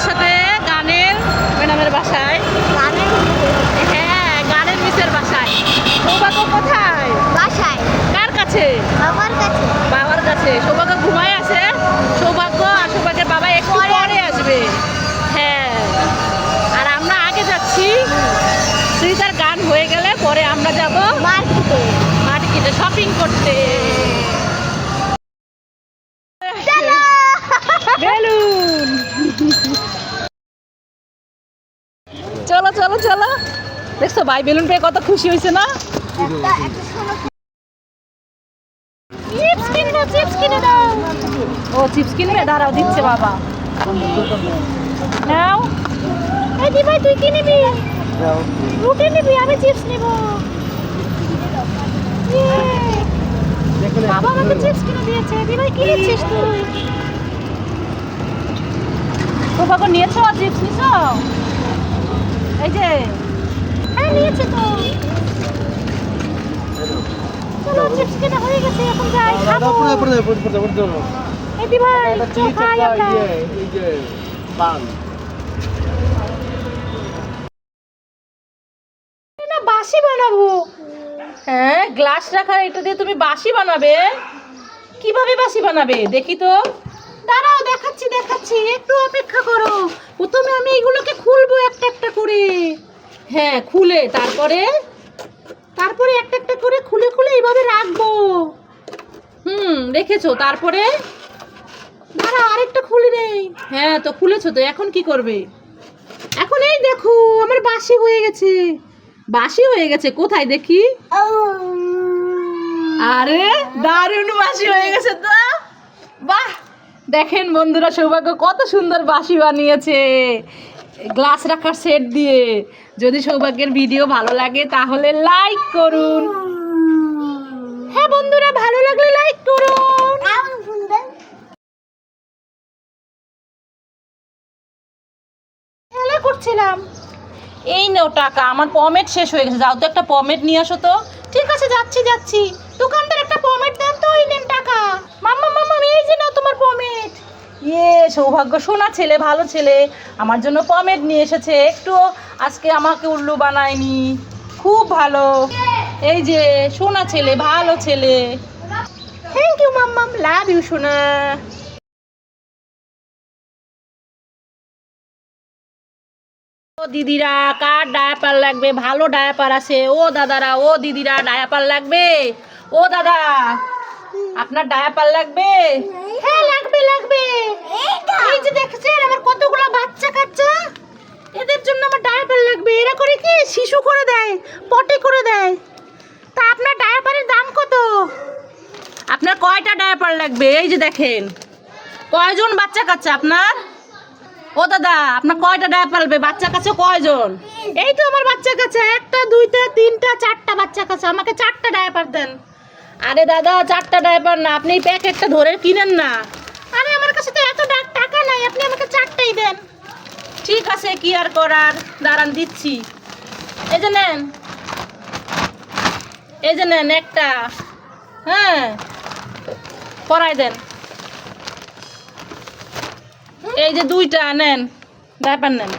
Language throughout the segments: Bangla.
আমার সাথে গানের ম্যাডামের বাসায়? হ্যাঁ গানের মিসের বাসায়। সৌভাগ্য কোথায়? বাসায়। কার কাছে? বাবার কাছে। সৌভাগ্য ঘুমায় আছে? সৌভাগ্য আর সৌভাগ্যের বাবা একটু পরে আসবে। হ্যাঁ। আর আমরা আগে যাচ্ছি। শ্রীতার গান হয়ে গেলে পরে আমরা যাব মার্কেটে। মার্কেটে শপিং করতে। বেলুন। চলো চলো চলো। দেখছ, ভাই বেলুন পেয়ে কত খুশি হয়েছে না? চিপস কিনে দাও চিপস কিনে দাও। ও চিপস কিনবে দাঁড়াও, দিচ্ছে বাবা। নাও। এই দি ভাই তুই কি নিবি? নিবি, আমি চিপস নিব। বাবা আমাকে চিপস কিনে দিয়েছে। দি ভাই কি নিচ্ছিস তুই? বাবা নিয়েছো? চিপস নিছো? এই যে। হ্যাঁ নিয়েছে তো। চলো চিপস কেনা হয়ে গেছে এখন যাই খাব। এই দি ভাই খাই আমরা। না বাসি বানাবো। হ্যাঁ গ্লাস রাখার এটা দিয়ে তুমি বাসি বানাবে? কীভাবে বাসি বানাবে? দেখি তো। দাঁড়াও দেখাচ্ছি দেখাচ্ছি একটু অপেক্ষা করো। প্রথমে আমি এগুলোকে খুলবো একটা একটা করে। হ্যাঁ খুলে তারপরে? তারপরে একটা একটা করে খুলে খুলে এইভাবে রাখব। হুম রেখেছো তারপরে? দাঁড়া আরেকটা খুলে নেই। হ্যাঁ তো খুলেছো তো এখন কি করবে? এখন এই দেখো আমার বাসি হয়ে গেছে। বাসি হয়ে গেছে কোথায় দেখি? আরে দারুণ বাসি হয়ে গেছে তো। বাহ! দেখেন বন্ধুরা, সৌভাগ্য, কত সুন্দর বাসি বানিয়েছে। গ্লাস রাখার সেট দিয়ে। যদি সৌভাগ্যের ভিডিও ভালো লাগে, তাহলে লাইক করুন। হ্যাঁ বন্ধুরা, ভালো লাগলে লাইক করুন। করছিলাম। এই নাও টাকা, আমার পমেট শেষ হয়ে গেছে। যাও তো একটা পমেট নিয়ে আসো তো। ঠিক আছে, যাচ্ছি যাচ্ছি। দোকানদার, একটা পমেট দেন। নেন টাকা? মাম্মা মাম্মা এই যে নাও তোমার পমেট ইয়ে সৌভাগ্য, সোনা ছেলে, ভালো ছেলে। আমার জন্য পমেট নিয়ে এসেছে। একটু আজকে আমাকে উল্লু বানায়নি। খুব ভালো। এই যে, সোনা ছেলে, ভালো ছেলে। থ্যাংক ইউ মাম্মাম লাভ ইউ সোনা। দিদিরা, কার ডায়াপার লাগবে? ভালো ডায়াপার আছে। ও দাদারা, ও দিদিরা ডায়াপার লাগবে? ও দাদা আপনার ডায়াপার লাগবে? হ্যাঁ লাগবে লাগবে। এই যে দেখছেন আমার কতগুলো বাচ্চা কাচ্চা? এদের জন্য আমার ডায়াপার লাগবে। এরা করে কি? শিশু করে দেয় পটি করে দেয়। তা আপনার ডায়াপারের দাম কত? আপনার কয়টা ডায়াপার লাগবে? এই যে দেখেন। কয়জন বাচ্চা কাচ্চা আপনার? ও দাদা আপনার কয়টা ডায়াপার লাগবে? বাচ্চা কাছে কয়জন? এই তো আমার বাচ্চা কাছে একটা দুইটা তিনটা চারটা বাচ্চা কাছে। আমাকে চারটা ডায়াপার দেন। আরে দাদা, চারটা ডায়াপার না, আপনি এই প্যাকেটটা ধরে কিনেন না। আরে, আমার কাছে তো এত টাকা নাই, আপনি আমাকে চারটাই দেন। ঠিক আছে, কি আর করার? দাঁড়ান, দিচ্ছি। এই যে নেন। এই যে নেন, একটা। হ্যাঁ পরাই দেন। এই যে দুইটা, নেন। ডাইপার নেন।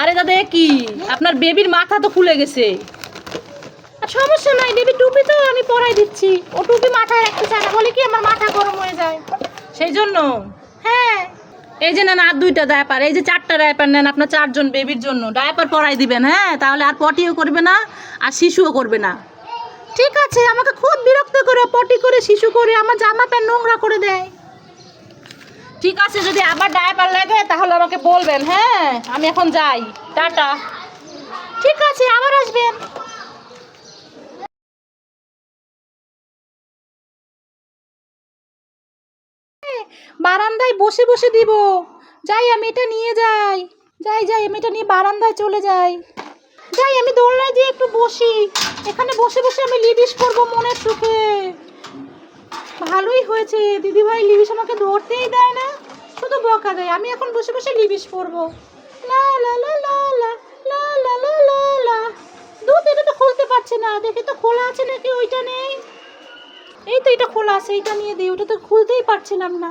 আরে দাদা কি? আপনার বেবির মাথা তো খুলে গেছে। সমস্যা নাই বেবি টুপি তো আমি পরাই দিচ্ছি। ও টুপি মাথায় রাখতে চায় না বলে কি আমার মাথা গরম হয়ে যায়? সেই জন্য? হ্যাঁ। এই যে নেন আর দুইটা ডায়াপার এই যে চারটা ডায়াপার নেন আপনার চারজন বেবির জন্য ডায়াপার পরাই দিবেন হ্যাঁ? তাহলে আর পটিও করবে না আর শিশুও করবে না। ঠিক আছে আমাকে খুব বিরক্ত করে পটি করে শিশু করে আমার জামা প্যান্ট নোংরা করে দেয়। ঠিক আছে যদি আবার ডায়াপার লাগে তাহলে আমাকে বলবেন হ্যাঁ? আমি এখন যাই। টাটা। ঠিক আছে আবার আসবেন। বারান্দায় বসে বসে দিব। যাই, আমি এটা নিয়ে যাই। যাই যাই, আমি এটা নিয়ে বারান্দায় চলে যাই। যাই, আমি দোলনায় দিয়ে একটু বসি। এখানে বসে বসে আমি লিবিস করব মনের সুখে। ভালোই হয়েছে। দিদিভাই লিবিস আমাকে ধরতেই দেয় না। শুধু বকা দেয়। আমি এখন বসে বসে লিবিস পরবো। লা লা লা লা লা লা লা লা লা লা। তো খুলতে পারছে না। দেখি তো খোলা আছে নাকি ওইটা নেই? এই তো এটা খোলা আছে, এইটা নিয়ে দিই ওটা তো খুলতেই পারছিলাম না।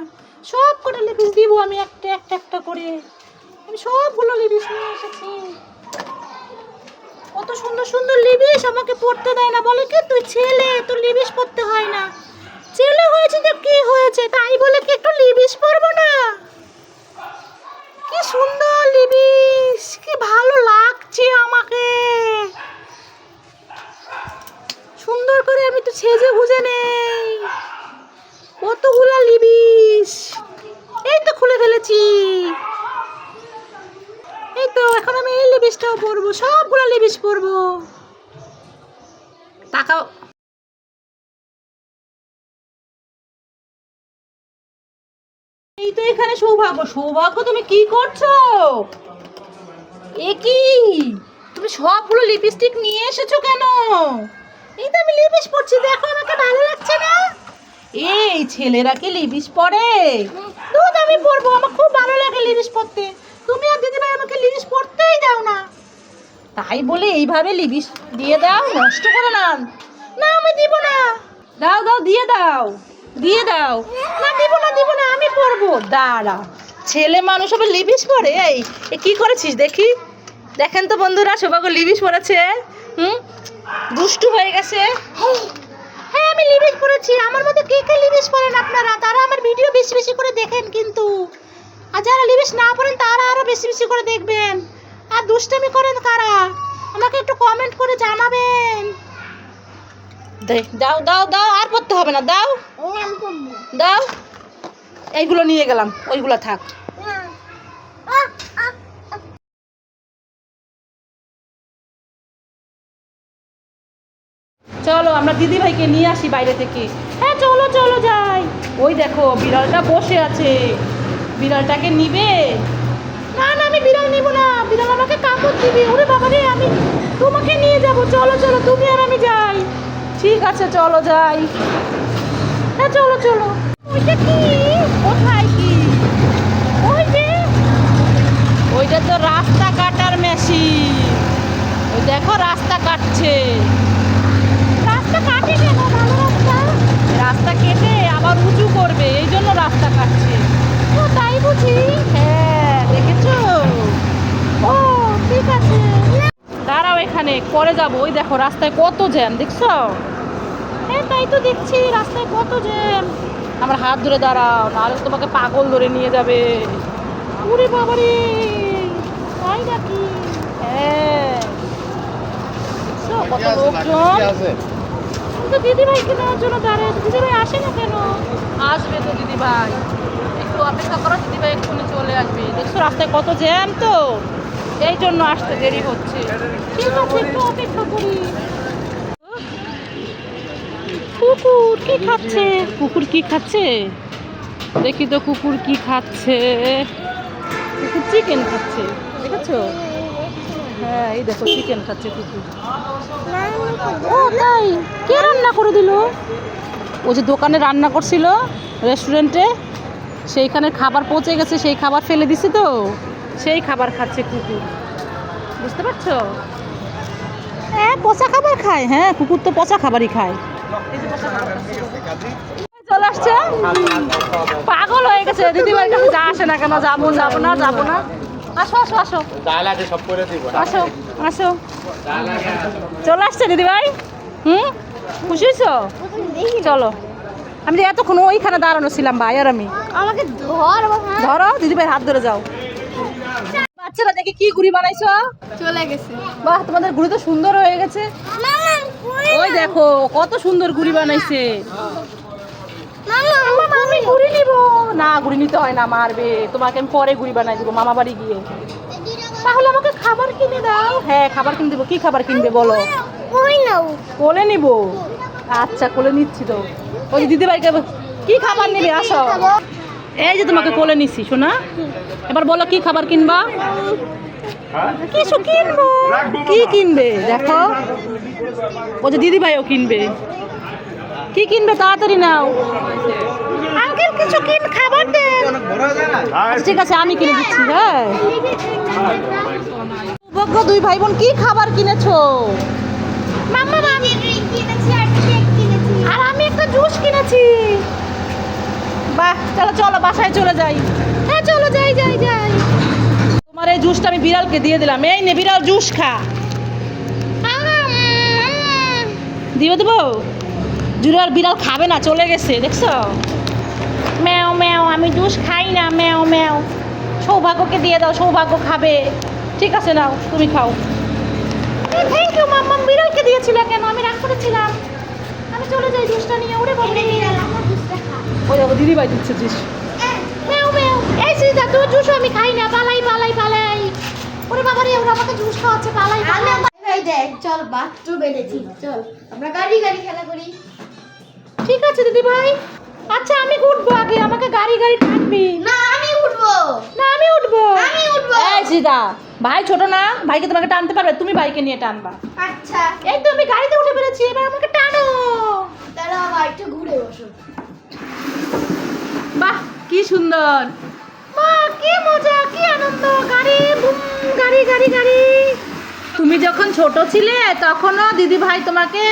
সব কটা লিপিস দিব আমি একটা একটা একটা করে। আমি সবগুলো লিবিস নিয়ে এসেছি। কত সুন্দর সুন্দর লিবিস আমাকে পড়তে দেয় না। বলে কি, তুই ছেলে, তোর লিবিস পড়তে হয় না। ছেলে হয়েছে তো কি হয়েছে? তাই বলে কি একটু লিবিস পরবো না? কি সুন্দর লিবিস, কি ভালো লাগছে আমাকে। সুন্দর করে আমি তো সেজে গুজে নেই। কতগুলা লিবিস? এই তো খুলে ফেলেছি। এই তো, এখন আমি এই লিবিসটাও পরবো, সবগুলো লিবিস পরবো। তাকাও। এই তো এখানে সৌভাগ্য। সৌভাগ্য, তুমি কি করছ? এ কি? তুমি সবগুলো লিপস্টিক নিয়ে এসেছ কেন? এই তো আমি লিপিস পরছি, দেখো, আমাকে ভালো লাগছে না? এই ছেলেরা কি লিপিস পরে? দুধ আমি পরবো, আমার খুব ভালো লাগে লিপিস পরতে। তুমি আর দিদিভাই আমাকে লিপিস পরতেই দাও না। তাই বলে এইভাবে লিপিস দিয়ে দাও, নষ্ট করে না। না, আমি দিব না। দাও দাও, দিয়ে দাও দিয়ে দাও। না, দিব না দিব না, আমি পরবো। দাঁড়া, ছেলে মানুষ আবার লিবিস পরে? এই কি করেছিস দেখি? দেখেন তো বন্ধুরা, সৌভাগ্য লিপিস পরেছে হুম? দুষ্টু হয়ে গেছে। বেশি বেশি করে দেখেন কিন্তু। আর যারা লিপিস না পড়েন, তারা আরও বেশি বেশি করে দেখবেন। আর দুষ্টামি করেন কারা? আমাকে একটু কমেন্ট করে জানাবেন। দাও দাও দাও, আর পড়তে হবে না, দাও। দাও। এইগুলো নিয়ে গেলাম, ওইগুলো থাক। চলো, আমরা দিদি ভাইকে নিয়ে আসি বাইরে থেকে। চলো যাই। ওই দেখো, বিড়ালটা বসে আছে। বিড়ালটাকে নিবে? না না, আমি বিড়াল নিব না। বিড়াল আমাকে কাপড় দিবি। ওরে বাবা রে আমি তোমাকে নিয়ে যাব। চলো চলো, তুমি আর আমি যাই। ঠিক আছে, চলো যাই। হ্যাঁ চলো চলো। ওইটা কি? কোথায় কি? ওই যে ওইটা তো রাস্তা কাটার মেশিন। ওই দেখো, রাস্তা কাটছে। রাস্তা কেটে আবার উঁচু করবে এই জন্য রাস্তা কাটছে। ও তাই বুঝি? হ্যাঁ দেখেছ? ও ঠিক আছে। দাঁড়াও এখানে পরে যাব। ওই দেখো রাস্তায় কত জ্যাম দেখছ? হ্যাঁ তাই তো দেখছি রাস্তায় কত জ্যাম। আমার হাত ধরে দাঁড়াও নাহলে তোমাকে পাগল ধরে নিয়ে যাবে। ওরে বাবারে তাই নাকি? হ্যাঁ। কত লোকজন? আমি তো দিদিভাইকে নেওয়ার জন্য দাঁড়িয়ে আছি। দিদিভাই আসে না কেন? আসবে তো দিদিভাই। একটু অপেক্ষা করো দিদিভাই এক্ষুনি চলে আসবে। দেখছ রাস্তায় কত জ্যাম তো? এই জন্য আসতে দেরি হচ্ছে। ঠিক আছে একটু অপেক্ষা করি। কুকুর কি খাচ্ছে? কুকুর কি খাচ্ছে? দেখি তো কুকুর কি খাচ্ছে। কুকুর চিকেন খাচ্ছে। দেখেছ? হ্যাঁ এই দেখো চিকেন খাচ্ছে কুকুর। ও তাই? কে রান্না করে দিল? ও যে দোকানে রান্না করছিল রেস্টুরেন্টে সেইখানে খাবার পচে গেছে সেই খাবার ফেলে দিছে তো। সেই খাবার খাচ্ছে কুকুর। বুঝতে পারছ? হ্যাঁ পচা খাবার খায়। হ্যাঁ কুকুর তো পচা খাবারই খায়। চলে আসছে। পাগল হয়ে গেছে। কাছে যা আসে না কেন যাব যাব না যাব না। আসো আসো আসো। সব করে দিব আসো আসো। চলে আসছে দিদিভাই হুম? খুশি হয়েছো। চলো। আমি যে এতক্ষণ ওইখানে দাঁড়ানো ছিলাম ভাই আর আমি। আমাকে ধর বাবা। ধরো দিদিভাই হাত ধরে যাও। বাচ্চারা দেখে কি ঘুড়ি বানাইছো? চলে গেছে। বাহ তোমাদের ঘুড়ি তো সুন্দর হয়ে গেছে। ওই দেখো কত সুন্দর ঘুড়ি বানাইছে। আমি ঘুড়ি নিব। না ঘুড়ি নিতে হয় না মারবে। তোমাকে আমি পরে ঘুড়ি বানাই দিব মামা বাড়ি গিয়ে। তাহলে আমাকে খাবার কিনে দাও। হ্যাঁ খাবার কিনে দেবো। কি খাবার কিনবে বলো? নাও? কোলে নিব। আচ্ছা কোলে নিচ্ছি তো। ওই দিদিভাইকে কি খাবার নিবে আসো। এই যে তোমাকে কোলে নিচ্ছি শোনা এবার বলো কি খাবার কিনবা? কিছু কিনবো। কি কিনবে? দেখো। ও যে দিদিভাইও কিনবে। কি কিনবে তাড়াতাড়ি নাও। কিছু কিন খাবার দেন। আচ্ছা, ঠিক আছে আমি কিনে দিচ্ছি হ্যাঁ। সৌভাগ্য দুই ভাই বোন কি খাবার কিনেছো? মাম্মা আমি আর আর আমি একটা জুস কিনেছি। বাহ চলো চলো বাসায় চলে যাই। হ্যাঁ চলো যাই যাই যাই। তোমার এই জুসটা আমি বিড়ালকে দিয়ে দিলাম। এই নে বিড়াল জুস খা। দিয়ে দেবো? জুড়ার বিড়াল খাবে না চলে গেছে দেখছ? ম্যাও ম্যাও আমি জুস খাই না ম্যাও ম্যাও। সৌভাগ্যকে দিয়ে দাও সৌভাগ্য খাবে। ঠিক আছে নাও তুমি খাও। থ্যাংক ইউ মাম্মা বিড়ালকে দিয়েছিল কেন? আমি রাগ করেছিলাম। আমি চলে যাই জুসটা নিয়ে ওরে বাবা। ওই দেখো দিদি ভাই দিচ্ছে জুস। ম্যাও ম্যাও এই সিজা তুই জুস আমি খাই না পালাই পালাই পালাই। ওরে বাবা রে ওরা আমাকে জুস খাওয়াচ্ছে পালাই পালাই। দেখ চল বাথরুম চল। আমরা গাড়ি গাড়ি খেলা করি। ঠিক আছে দিদি ভাই আচ্ছা আমি উঠবো আগে আমাকে গাড়ি গাড়ি টানবি না আমি উঠবো। না আমি উঠবো। আমি উঠবো। এই সিদা ভাই ছোট না ভাইকে তোমাকে টানতে পারবে তুমি ভাইকে নিয়ে টানবা। আচ্ছা। এই তো আমি গাড়িতে উঠে পেরেছি এবার আমাকে টানো। আবার একটু ঘুরে বসো। বাহ কি সুন্দর। মা কি মজা কি আনন্দ গাড়ি বুম গাড়ি গাড়ি গাড়ি। তুমি যখন ছোট ছিলে তখনও দিদি ভাই তোমাকে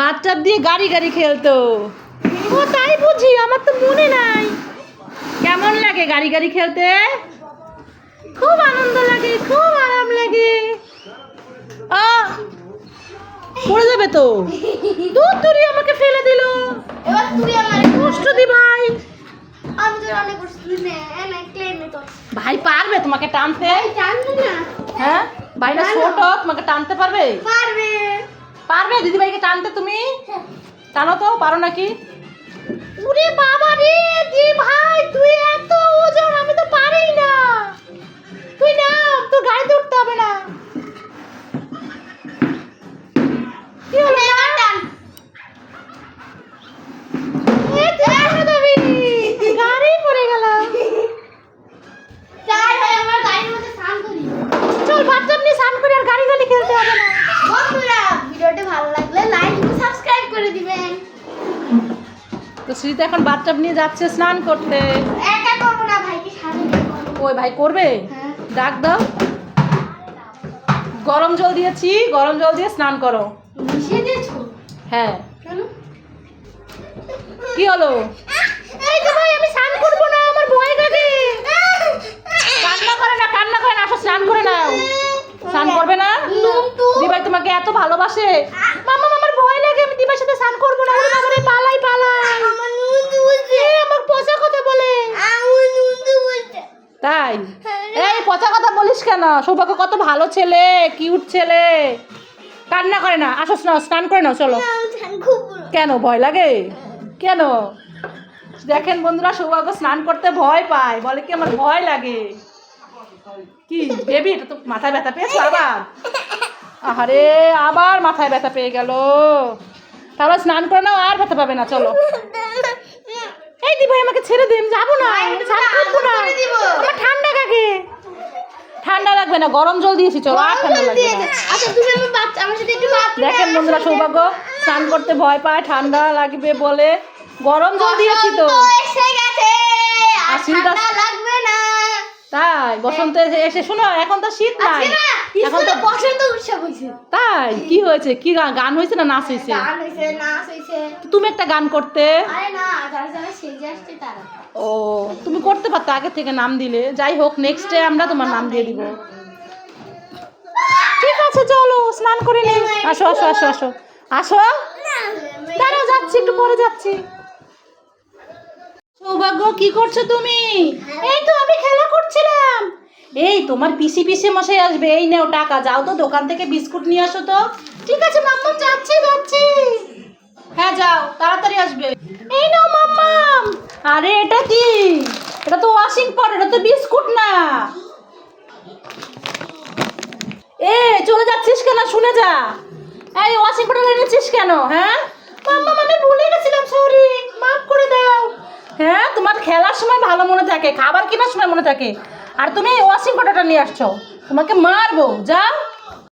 বাচ্চার দিয়ে গাড়ি গাড়ি খেলতো। ও বুঝি আমার তো মনে নাই। কেমন লাগে গাড়ি গাড়ি খেলতে? খুব আনন্দ লাগে খুব আরাম লাগে। আ পড়ে যাবে তো। দূর দূরে আমাকে ফেলে দিল। এবার তুই আমার কষ্ট দি ভাই। আমি তোর অনেক কষ্ট তুই নে ক্লেম তো ভাই পারবে তোমাকে টানতে? জানবি না। হ্যাঁ? ভাই না। ছোট তোমাকে টানতে পারবে? পারবে। পারবে? দিদি ভাইকে টানতে তুমি? টানো তো পারো নাকি? ওরে বাবা রে, দি ভাই, তুই এত ওজন, আমি তো পারি না। তুই নাম, তোর গাড়িতে উঠতে হবে না কি হলো এবার টান এ তুই টানো তবে। গাড়ি পড়ে গেল চাই ভাই আমার গাড়ির মধ্যে স্নান করি চল বাচ্চা নিয়ে স্নান করে আর গাড়ি গাড়ি খেলতে হবে না বন্ধুরা ভিডিওটি ভালো লাগলে লাইক ও সাবস্ক্রাইব করে দিবেন তো শ্রীতে এখন বাথটাব নিয়ে যাচ্ছে স্নান করতে। একা করব না ভাইকে ওই ভাই করবে? হ্যাঁ। ডাক দাও। গরম জল দিয়েছি গরম জল দিয়ে স্নান করো। মিশিয়ে দিয়েছ? হ্যাঁ। কি হলো? এই তো ভাই আমি স্নান করব না আমার ভয় লাগে। কান্না করে না কান্না করে না আসো স্নান করে নাও। স্নান করবে না। দিবাই তোমাকে এত ভালোবাসে। মামা আমার ভয় লাগে আমি দিবার সাথে স্নান করব না বাবা পালাই পালাই। আমার পচা কথা বলে। তাই? এই পচা কথা বলিস কেন? সৌভাগ্য কত ভালো ছেলে কিউট ছেলে। কান্না করে না। আসো স্নান স্নান করে নাও চলো। কেন ভয় লাগে? কেন? দেখেন বন্ধুরা সৌভাগ্য স্নান করতে ভয় পায়। বলে কি আমার ভয় লাগে? কি বেবি এটা তো মাথায় ব্যথা পেয়েছ আবার? আহারে আবার মাথায় ব্যথা পেয়ে গেল। তাহলে স্নান করে নাও আর ব্যথা পাবে না চলো। এই দি ভাই আমাকে ছেড়ে দিন যাব না আমি করব না। আমার ঠান্ডা লাগে ঠান্ডা লাগবে না গরম জল দিয়েছি চলো আর ঠান্ডা লাগবে না। আচ্ছা দেখেন বন্ধুরা সৌভাগ্য স্নান করতে ভয় পায় ঠান্ডা লাগবে বলে। গরম জল দিয়েছি তো। তাই বসন্ত এসে- এসে শোনো এখন তো শীত নাই। এখন তো বসন্ত উৎসব হয়েছে। তাই কি হয়েছে? কি গান গান হয়েছে না নাচ হয়েছে? তুমি একটা গান করতে। ও, তুমি করতে পারতে, আগে থেকে নাম দিলে। যাই হোক নেক্সট আমরা তোমার নাম দিয়ে দিব। ঠিক আছে, চলো, স্নান করে নিই। আসো আসো আসো আসো। আসো। দাঁড়াও, যাচ্ছি, একটু পরে যাচ্ছি। সৌভাগ্য, কি করছ তুমি? এই তো, আমি খেলা করছিলাম। এই, তোমার পিসি পিসি মশাই আসবে। এই নেও টাকা, যাও তো দোকান থেকে বিস্কুট নিয়ে আসো তো। ঠিক আছে মাম্মাম যাচ্ছি যাচ্ছি। হ্যাঁ যাও, তাড়াতাড়ি আসবে। আরে, এটা কি? এটা তো ওয়াশিং পাউডার এটা তো বিস্কুট না। এ, চলে যাচ্ছিস কেন? শুনে যা। এই ওয়াশিং পাউডার এনেছিস কেন হ্যাঁ? মাম্মা, আমি ভুলে গেছিলাম সরি মাফ করে দাও। হ্যাঁ তোমার খেলার সময় ভালো মনে থাকে, খাবার কেনার সময় মনে থাকে। আর তুমি ওয়াশিং পাউডারটা নিয়ে আসছো। তোমাকে মারবো, যাও।